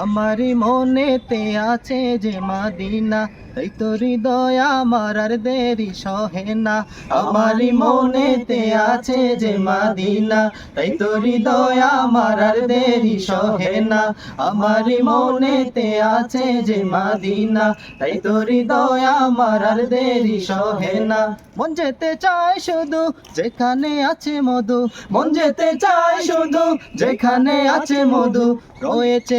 আমারই মনেতে আছে যে মাদিনা তাই তো হৃদয় আমার আর দেরি সহে না। আমারই মনেতে আছে যে মাদিনা তাই তো হৃদয় আমার আর দেরি সহে না। আমারই মনেতে আছে যে মাদিনা তাই তো হৃদয় আমার আর দেরি সহে না। মন যেতে চায় শুধু যেখানে আছে মধু, মন যেতে চায় শুধু যেখানে আছে মধু, রয়েছে